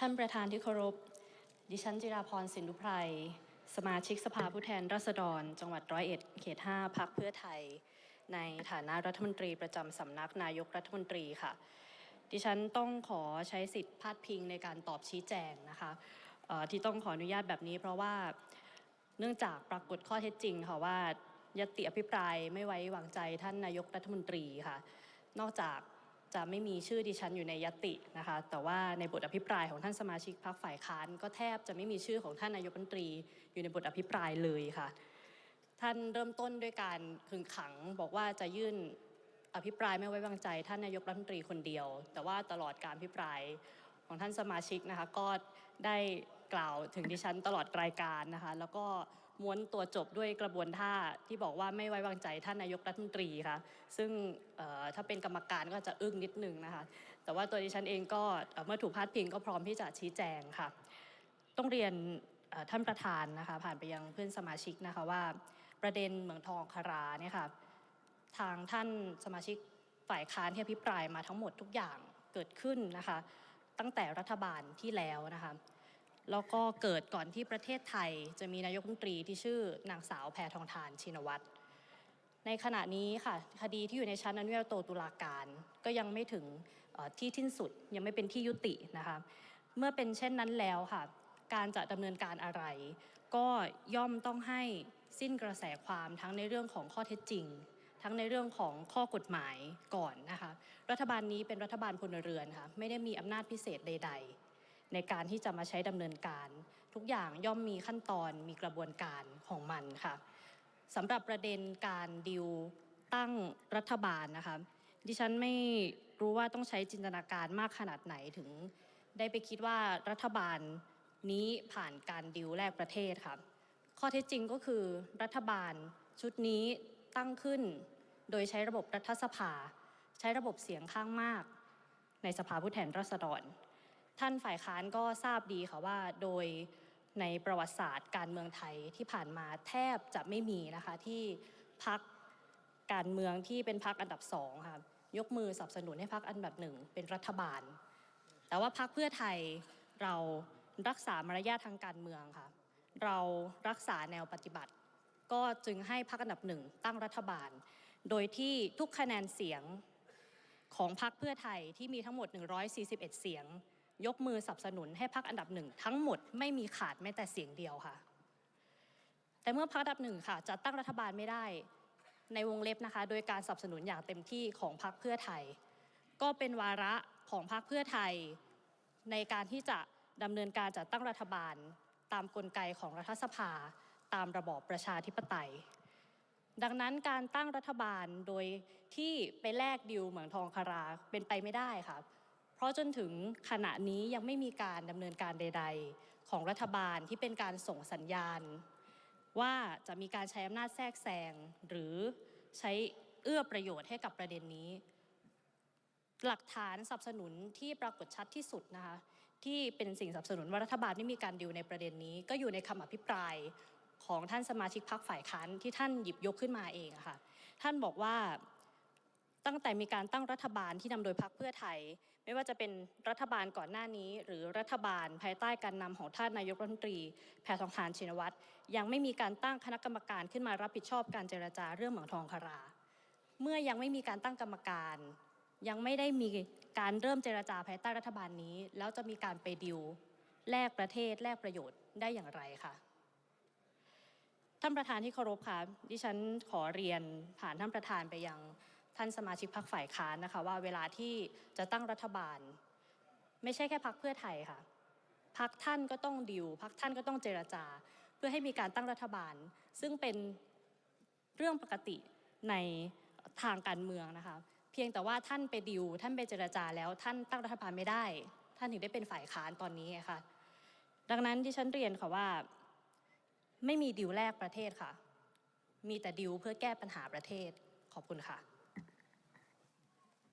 ท่านประธานที่เคารพ ดิฉันจิราพรสินุไพร สมาชิกสภาผู้แทนราษฎร จังหวัดร้อยเอ็ดเขต5พักเพื่อไทย ในฐานะรัฐมนตรีประจำสำนักนายกรัฐมนตรีค่ะ ดิฉันต้องขอใช้สิทธิ์พาดพิงในการตอบชี้แจงนะคะที่ต้องขออนุญาตแบบนี้ เพราะว่าเนื่องจากปรากฏข้อเท็จจริงค่ะว่ายติอภิปรายไม่ไว้วางใจท่านนายกรัฐมนตรีค่ะ นอกจาก จะไม่มีชื่อดิฉันอยู่ในยตินะคะ แต่ว่าในบทอภิปรายของท่านสมาชิกพรรคฝ่ายค้าน ก็แทบจะไม่มีชื่อของท่านนายกรัฐมนตรีอยู่ในบทอภิปรายเลยค่ะ ท่านเริ่มต้นด้วยการขึงขังบอกว่าจะยื่นอภิปรายไม่ไว้วางใจ ท่านนายกรัฐมนตรีคนเดียว แต่ว่าตลอดการอภิปรายของท่านสมาชิกนะคะก็ได้กล่าวถึงดิฉันตลอดรายการนะคะ แล้วก็ ม้วนตัวจบด้วยกระบวนท่าที่บอกว่าไม่ไว้วางใจท่านนายกรัฐมนตรีค่ะ ซึ่งถ้าเป็นกรรมการก็จะอึ้งนิดนึงนะคะ แต่ว่าตัวดิฉันเองก็เมื่อถูกพาดพิงก็พร้อมที่จะชี้แจงค่ะ ต้องเรียนท่านประธานนะคะ ผ่านไปยังเพื่อนสมาชิกนะคะว่า ประเด็นเหมืองทองคาราเนี่ยค่ะทางท่านสมาชิกฝ่ายค้านที่อภิปรายมาทั้งหมดทุกอย่างเกิดขึ้นนะคะ ตั้งแต่รัฐบาลที่แล้วนะคะ แล้วก็เกิดก่อนที่ประเทศไทย จะมีนายกรัฐมนตรีที่ชื่อนางสาวแพทองทานชินวัตรในขณะนี้ค่ะคดีที่อยู่ในชั้นอนุญาโตตุลาการ ก็ยังไม่ถึงเอ่ที่ทิ้นสุดยังไม่เป็นที่ยุตินะคะเมื่อเป็นเช่นนั้นแล้วค่ะ การจะดำเนินการอะไร ก็ย่อมต้องให้สิ้นกระแสความทั้งในเรื่องของข้อเท็จจริง ทั้งในเรื่องของข้อกฎหมายก่อนนะคะรัฐบาลนี้เป็นรัฐบาลพลเรือนค่ะไม่ได้มีอำนาจพิเศษใด ๆ ในการที่จะมาใช้ดำเนินการ ทุกอย่างย่อมมีขั้นตอนมีกระบวนการของมันค่ะสำหรับประเด็นการดิวตั้งรัฐบาลนะคะดิฉันไม่รู้ว่าต้องใช้จินตนาการมากขนาดไหนถึง ได้ไปคิดว่ารัฐบาลนี้ผ่านการดิวแลกประเทศค่ะข้อเท็จจริงก็คือรัฐบาลชุดนี้ตั้งขึ้น โดยใช้ระบบรัฐสภา ใช้ระบบเสียงข้างมาก ในสภาผู้แทนราษฎร ท่านฝ่ายค้านก็ทราบดีค่ะว่าโดยในประวัติศาสตร์การเมืองไทยที่ผ่านมาแทบจะไม่มีนะคะที่พักการเมืองที่เป็นพักอันดับสองค่ะยกมือสนับสนุนให้พักอันดับหนึ่งเป็นรัฐบาล แต่ว่าพักเพื่อไทยเรารักษามารยาททางการเมืองค่ะ เรารักษาแนวปฏิบัติ ก็จึงให้พักอันดับหนึ่งตั้งรัฐบาล โดยที่ทุกคะแนนเสียงของพรรคเพื่อไทยที่มีทั้งหมด 141 เสียง ยกมือสนับสนุนให้พรรคอันดับหนึ่งทั้งหมดไม่มีขาดแม้แต่เสียงเดียวค่ะ แต่เมื่อพรรคอันดับหนึ่งค่ะจะตั้งรัฐบาลไม่ได้ในวงเล็บนะคะ โดยการสนับสนุนอย่างเต็มที่ของพรรคเพื่อไทย ก็เป็นวาระของพรรคเพื่อไทย ในการที่จะดำเนินการจัดตั้งรัฐบาล ตามกลไกของรัฐสภา ตามระบอบประชาธิปไตย ดังนั้นการตั้งรัฐบาลโดยที่ไปแลกดิวเหมืองทองคาราเป็นไปไม่ได้ค่ะ เพราะจนถึงขณะนี้ยังไม่มีการดำเนินการใด ๆ ของรัฐบาลที่เป็นการส่งสัญญาณ ว่าจะมีการใช้อำนาจแทรกแซงหรือใช้เอื้อประโยชน์ให้กับประเด็นนี้ หลักฐานสนับสนุนที่ปรากฏชัดที่สุดนะคะที่เป็นสิ่งสนับสนุนว่ารัฐบาลไม่มีการดิวในประเด็นนี้ ก็อยู่ในคำอภิปรายของท่านสมาชิกพรรคฝ่ายค้านที่ท่านหยิบยกขึ้นมาเองะค่ะ ท่านบอกว่า ตั้งแต่มีการตั้งรัฐบาลที่นำโดยพรรคเพื่อไทย ไม่ว่าจะเป็นรัฐบาลก่อนหน้านี้ หรือรัฐบาลภายใต้การนำของท่านนายกรัฐมนตรีแพทองทานชินวัตรยังไม่มีการตั้งคณะกรรมการขึ้นมารับผิดชอบการเจรจาเรื่องเหมืองทองคารา เมื่อยังไม่มีการตั้งกรรมการ ยังไม่ได้มีการเริ่มเจรจาภายใต้รัฐบาลนี้ แล้วจะมีการไปดิวแลกประเทศแลกประโยชน์ได้อย่างไรคะท่านประธานที่เคารพค่ะดิฉันขอเรียนผ่านท่านประธานไปยัง ท่านสมาชิกพรรคฝ่ายค้านนะคะว่าเวลาที่จะตั้งรัฐบาล ไม่ใช่แค่พรรคเพื่อไทยค่ะพรรคท่านก็ต้องดิวพรรคท่านก็ต้องเจรจา เพื่อให้มีการตั้งรัฐบาล ซึ่งเป็นเรื่องปกติในทางการเมืองนะคะเพียงแต่ว่าท่านไปดิวท่านไปเจรจาแล้วท่านตั้งรัฐบาลไม่ได้ ท่านถึงได้เป็นฝ่ายค้านตอนนี้ค่ะดังนั้นที่ฉันเรียนค่ะว่าไม่มีดิวแลกประเทศค่ะ มีแต่ดิวเพื่อแก้ปัญหาประเทศขอบคุณค่ะ